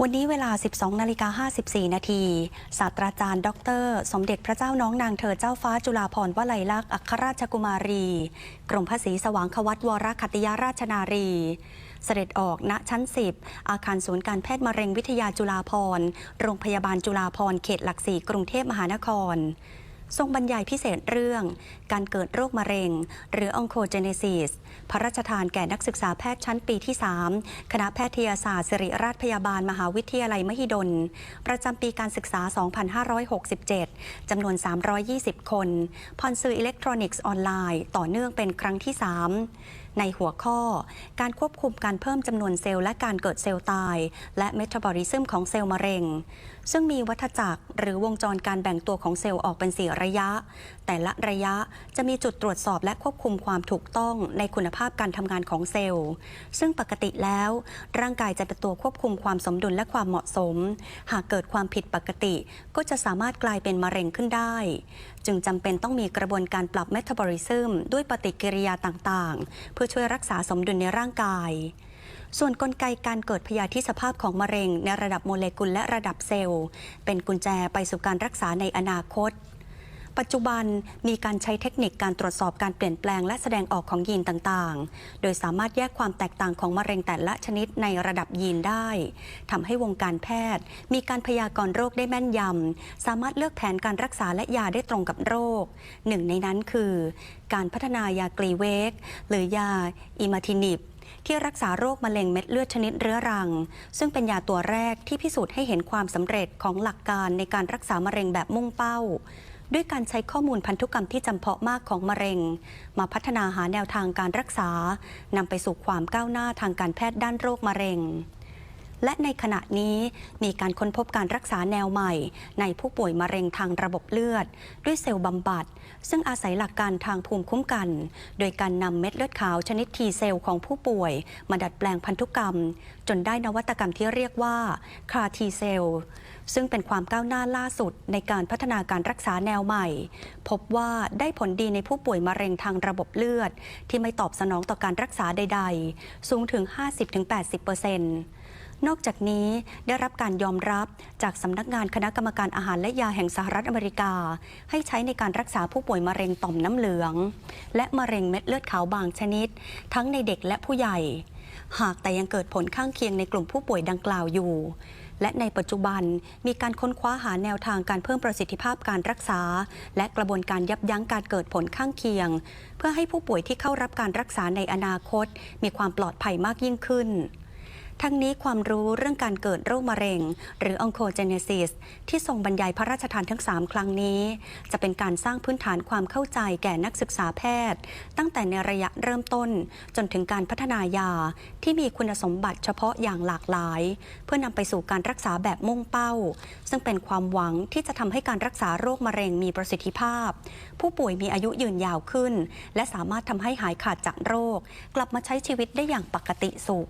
วันนี้เวลา 12 นาฬิกา54 นาทีศาสตราจารย์ ดร สมเด็จพระเจ้าน้องนางเธอเจ้าฟ้าจุฬาภรณ์วลัยลักษณ์อัครราชกุมารี กรมพระศรีสว่างควัตวรคัตยาราชนารี เสด็จออกณชั้น 10 อาคารศูนย์การแพทย์มะเร็งวิทยาจุฬาภรณ์โรงพยาบาลจุฬาภรณ์เขตหลักสี่กรุงเทพมหานคร ทรงบรรยายพิเศษเรื่องการเกิดโรคมะเร็ง หรือองโคเจเนซิสพระราชทานแก่นักศึกษาแพทย์ชั้นปีที่ 3 คณะแพทยศาสตร์ศิริราชพยาบาลมหาวิทยาลัยมหิดล ประจำปีการศึกษา 2567 จำนวน 320 คนผ่อนสื่ออิเล็กทรอนิกส์ออนไลน์ ต่อเนื่องเป็นครั้งที่ 3 ในหัวข้อ การควบคุมการเพิ่มจำนวนเซลล์และการเกิดเซลล์ตาย และเมตาบอลิซึมของเซลล์มะเร็ง ซึ่งมีวัฏจักรหรือวงจรการแบ่งตัวของเซลล์ออกเป็นสี่ระยะ แต่ละระยะจะมีจุดตรวจสอบและควบคุมความถูกต้องในคุณภาพการทำงานของเซลล์ ซึ่งปกติแล้ว ร่างกายจะเป็นตัวควบคุมความสมดุลและความเหมาะสม หากเกิดความผิดปกติ ก็จะสามารถกลายเป็นมะเร็งขึ้นได้ จึงจำเป็นต้องมีกระบวนการปรับเมตาบอลิซึมด้วยปฏิกิริยาต่างๆ เพื่อช่วยรักษาสมดุลในร่างกาย ส่วนนกลไกการเกิดพยาธิสภาพของมะเร็งในระดับโมเลกุลและระดับเซลล์ เป็นกุญแจไปสู่การรักษาในอนาคต ปัจจุบันมีการใช้เทคนิคการตรวจสอบการเปลี่ยนแปลงและแสดงออกของยีนต่างๆ โดยสามารถแยกความแตกต่างของมะเร็งแต่ละชนิดในระดับยีนได้ทำให้วงการแพทย์ มีการพยากรณ์โรคได้แม่นยำสามารถเลือกแผนการรักษาและยาได้ตรงกับโรค หนึ่งในนั้นคือ การพัฒนายากรีเวก หรือยาอิมาทินิบที่รักษาโรคมะเร็งเม็ดเลือดชนิดเรื้อรัง ซึ่งเป็นยาตัวแรกที่พิสูจน์ให้เห็นความสำเร็จของหลักการในการรักษามะเร็งแบบมุ่งเป้า ด้วยการใช้ข้อมูลพันธุกรรมที่จำเพาะมากของมะเร็ง มาพัฒนาหาแนวทางการรักษานำไปสู่ความก้าวหน้าทางการแพทย์ด้านโรคมะเร็ง และในขณะนี้มีการค้นพบการรักษาแนวใหม่ ในผู้ป่วยมะเร็งทางระบบเลือด ด้วยเซลล์บำบัด ซึ่งอาศัยหลักการทางภูมิคุ้มกัน โดยการนำเม็ดเลือดขาวชนิดทีเซลล์ของผู้ป่วย มาดัดแปลงพันธุกรรม จนได้นวัตกรรมที่เรียกว่าคาทีเซลซึ่งเป็นความก้าวหน้าล่าสุดในการพัฒนาการรักษาแนวใหม่ พบว่าได้ผลดีในผู้ป่วยมะเร็งทางระบบเลือด ที่ไม่ตอบสนองต่อการรักษาใด ๆ สูงถึง 50-80% นอกจากนี้ได้รับการยอมรับจากสำนักงานคณะกรรมการอาหารและยาแห่งสหรัฐอเมริกา ให้ใช้ในการรักษาผู้ป่วยมะเร็งต่อมน้ำเหลือง และมะเร็งเม็ดเลือดขาวบางชนิด ทั้งในเด็กและผู้ใหญ่ หากแต่ยังเกิดผลข้างเคียงในกลุ่มผู้ป่วยดังกล่าวอยู่และในปัจจุบันมีการค้นคว้าหาแนวทางการเพิ่มประสิทธิภาพการรักษา และกระบวนการยับยั้งการเกิดผลข้างเคียง เพื่อให้ผู้ป่วยที่เข้ารับการรักษาในอนาคต มีความปลอดภัยมากยิ่งขึ้น ทั้งนี้ความรู้เรื่องการเกิดโรคมะเร็ง หรือ oncogenesis ที่ทรงบรรยายพระราชทานทั้ง 3 ครั้งนี้ จะเป็นการสร้างพื้นฐานความเข้าใจแก่นักศึกษาแพทย์ ตั้งแต่ในระยะเริ่มต้น จนถึงการพัฒนายาที่มีคุณสมบัติเฉพาะอย่างหลากหลาย เพื่อนำไปสู่การรักษาแบบมุ่งเป้า ซึ่งเป็นความหวังที่จะทำให้การรักษาโรคมะเร็งมีประสิทธิภาพ ผู้ป่วยมีอายุยืนยาวขึ้น และสามารถทำให้หายขาดจากโรค กลับมาใช้ชีวิตได้อย่างปกติสุข